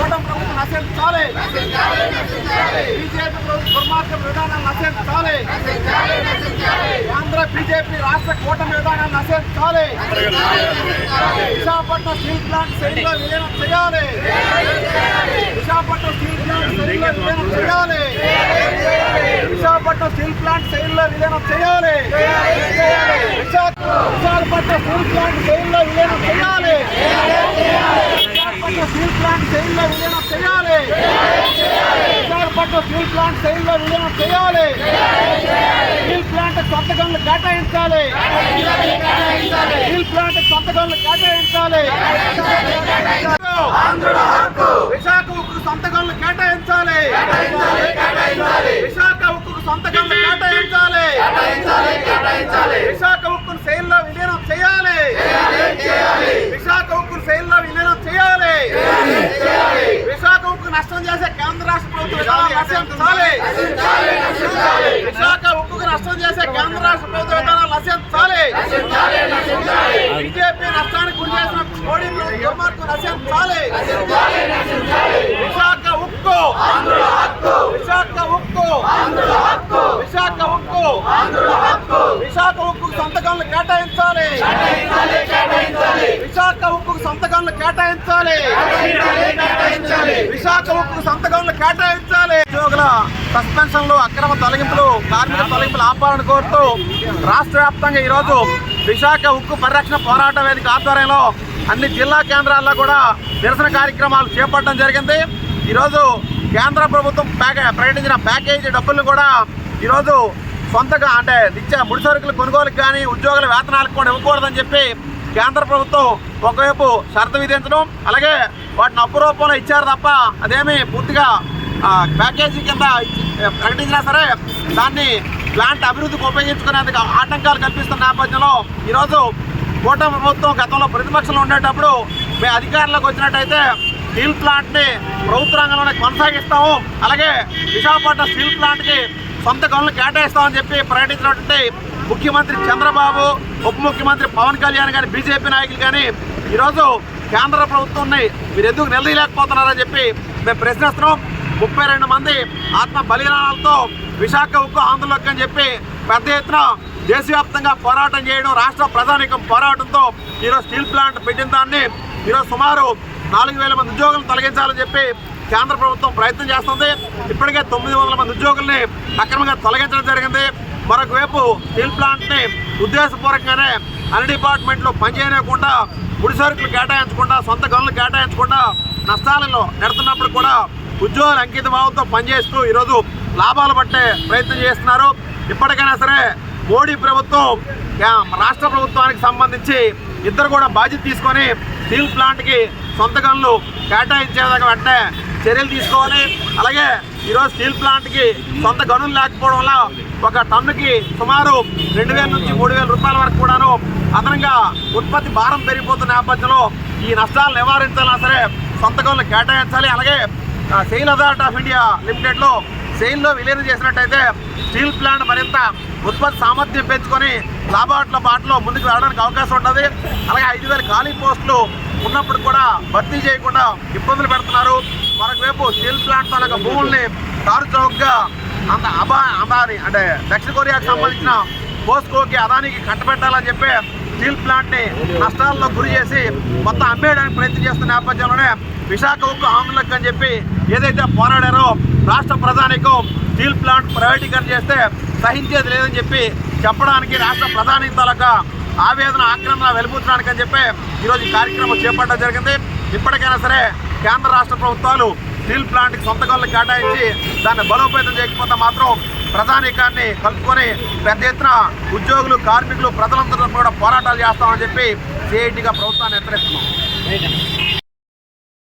కూటమి ప్రభుత్వం నశించాలి బీజేపీ దుర్మార్గం విధానం నశించాలి ఆంధ్ర బీజేపీ రాష్ట్ర కూటమి విధానం నశించాలి విశాఖపట్నం స్టీల్ ప్లాంట్ శైలిలో విలీనం చేయాలి. విశాఖపట్నం స్టీల్ ప్లాంట్ శైలిలో విలీనం చేయాలి. విశాఖపట్నం స్టీల్ ప్లాంట్ శైలిలో విలీనం చేయాలి. విశాఖపట్నం స్టీల్ ప్లాంట్ శైలిలో ప్లాంట్ శైలిలో విలీనం చేయాలి. స్టీల్ ప్లాంట్ సొంత గనులు కేటాయించాలి. స్టీల్ ప్లాంట్ సొంత గనులు కేటాయించాలి. విశాఖ ఉక్కు సొంత గనులు కేటాయించాలి. విశాఖ ఉక్కు సొంత గనులు కేటాయించాలి. విశాఖ ఉక్కును శైలిలో విలీనం చేయాలి. విశాఖ ఉక్కును శైలిలో విలీనం చేయాలి. విశాఖ ఉక్కు నష్టం చేసే కేంద్ర రాష్ట్ర ప్రభుత్వం విధానాలు నశించాలి విశాఖ ఉక్కుకు నష్టం చేసే కేంద్ర రాష్ట్ర ప్రభుత్వ విధానాలు నశించాలి బీజేపీ నష్టానికి గురి చేసిన మోడీ ప్రభుత్వ దుర్మార్గం నశించాలి విశాఖ ఉక్కు విశాఖ ఉక్కు విశాఖ ఉక్కు విశాఖ ఉక్కు సంతకాలను కేటాయించాలి. విశాఖ ఉక్కు సంతకాలను కేటాయించాలి. విశాఖ ఉక్కు సంతకాలను కేటాయించాలి. కార్మికుల సస్పెన్షన్లు అక్రమ తొలగింపులు కార్మిక తొలగింపులు ఆపాలని కోరుతూ రాష్ట్ర వ్యాప్తంగా ఈరోజు విశాఖ ఉక్కు పరిరక్షణ పోరాట వేదిక ఆధ్వర్యంలో అన్ని జిల్లా కేంద్రాల్లో కూడా నిరసన కార్యక్రమాలు చేపట్టడం జరిగింది. ఈరోజు కేంద్ర ప్రభుత్వం ప్రకటించిన ప్యాకేజీ డబ్బులు కూడా ఈరోజు సొంతగా అంటే నిత్య ముడి సరుకులు కొనుగోలుకు కానీ ఉద్యోగుల వేతనాలకు కూడా ఇవ్వకూడదని చెప్పి కేంద్ర ప్రభుత్వం ఒకవైపు షరతు విధించడం అలాగే వాటిని అప్పు రూపంలో ఇచ్చారు తప్ప అదేమి పూర్తిగా ప్యాకేజీ కింద ప్రకటించినా సరే దాన్ని ప్లాంట్ అభివృద్ధికి ఉపయోగించుకునేందుకు ఆటంకాలు కల్పిస్తున్న నేపథ్యంలో ఈరోజు కూటమి ప్రభుత్వం గతంలో ప్రతిపక్షంలో ఉండేటప్పుడు మేము అధికారంలోకి వచ్చినట్టయితే స్టీల్ ప్లాంట్ని ప్రభుత్వ రంగంలోనే కొనసాగిస్తాము. అలాగే విశాఖపట్నం స్టీల్ ప్లాంట్కి సొంత గనులు కేటాయిస్తామని చెప్పి ప్రకటించినటువంటి ముఖ్యమంత్రి చంద్రబాబు ఉప ముఖ్యమంత్రి పవన్ కళ్యాణ్ కానీ బీజేపీ నాయకులు కానీ ఈరోజు కేంద్ర ప్రభుత్వాన్ని మీరు ఎందుకు నిలదీయలేకపోతున్నారని చెప్పి మేము ప్రశ్నిస్తున్నాం. ముప్పై రెండు మంది ఆత్మ బలిదానాలతో విశాఖ ఉక్కు ఆందోళనకు అని చెప్పి పెద్ద ఎత్తున దేశవ్యాప్తంగా పోరాటం చేయడం రాష్ట్ర ప్రధానికం పోరాటంతో ఈరోజు స్టీల్ ప్లాంట్ పెట్టిన దాన్ని ఈరోజు సుమారు నాలుగు వేల మంది ఉద్యోగులను తొలగించాలని చెప్పి కేంద్ర ప్రభుత్వం ప్రయత్నం చేస్తుంది. ఇప్పటికే తొమ్మిది వందల మంది ఉద్యోగుల్ని అక్రమంగా తొలగించడం జరిగింది. మరొక వైపు స్టీల్ ప్లాంట్ని ఉద్దేశపూర్వకంగానే అన్ని డిపార్ట్మెంట్లో పనిచేయకుండా ముడి సరుకులు కేటాయించకుండా సొంత గనులు కేటాయించకుండా నష్టాలలో నెడుతున్నప్పుడు కూడా ఉద్యోగులు అంకిత భావంతో పనిచేస్తూ ఈరోజు లాభాలు పట్టే ప్రయత్నం చేస్తున్నారు. ఇప్పటికైనా సరే మోడీ ప్రభుత్వం రాష్ట్ర ప్రభుత్వానికి సంబంధించి ఇద్దరు కూడా బాధ్యత తీసుకొని స్టీల్ ప్లాంట్కి సొంత గనులు కేటాయించే విధంగా వెంటనే చర్యలు తీసుకోవాలి. అలాగే ఈరోజు స్టీల్ ప్లాంట్కి సొంత గనులు లేకపోవడం వల్ల ఒక టన్నుకి సుమారు రెండు వేల నుంచి మూడు వేల రూపాయల వరకు కూడాను అదనంగా ఉత్పత్తి భారం పెరిగిపోతున్న నేపథ్యంలో ఈ నష్టాలు నివారించాలన్నా సరే సొంత గనులు కేటాయించాలి. అలాగే సెయిల్ అథారిటీ ఆఫ్ ఇండియా లిమిటెడ్లో సెయిల్లో విలీనం చేసినట్టయితే స్టీల్ ప్లాంట్ మరింత ఉత్పత్తి సామర్థ్యం పెంచుకొని లాభాట్ల బాటలో ముందుకు వెళ్ళడానికి అవకాశం ఉంటుంది అలాగే ఐదు వేల ఖాళీ పోస్టులు ఉన్నప్పుడు కూడా భర్తీ చేయకుండా ఇబ్బందులు పెడుతున్నారు. మరొకవైపు స్టీల్ ప్లాంట్ తన భూముల్ని కారు చౌకగా అంత అబా అబాని అంటే దక్షిణ కొరియాకు సంబంధించిన పోస్కోకి అదానికి కట్టబెట్టాలని చెప్పి స్టీల్ ప్లాంట్ని నష్టాల్లో గురి చేసి మొత్తం అమ్మేయడానికి ప్రయత్నం చేస్తున్న నేపథ్యంలోనే విశాఖ ఉక్కు ఆమ్లకు అని చెప్పి ఏదైతే పోరాడారో రాష్ట్ర ప్రధానికం స్టీల్ ప్లాంట్ ప్రైవేటీకరణ చేస్తే సహించేది లేదని చెప్పి చెప్పడానికి రాష్ట్ర ప్రధాని తాలూకా ఆవేదన ఆక్రమణ వెలిపుచ్చడానికి అని చెప్పి ఈరోజు ఈ కార్యక్రమం చేపట్టడం జరిగింది. ఇప్పటికైనా సరే కేంద్ర రాష్ట్ర ప్రభుత్వాలు స్టీల్ ప్లాంట్కి సొంత కేటాయించి దాన్ని బలోపేతం చేయకపోతే మాత్రం ప్రధానికాన్ని కలుపుకొని పెద్ద ఎత్తున ఉద్యోగులు కార్మికులు ప్రజలందరూ కూడా పోరాటాలు చేస్తామని చెప్పి సిఐటిగా ప్రభుత్వాన్ని హెచ్చరిస్తున్నాం.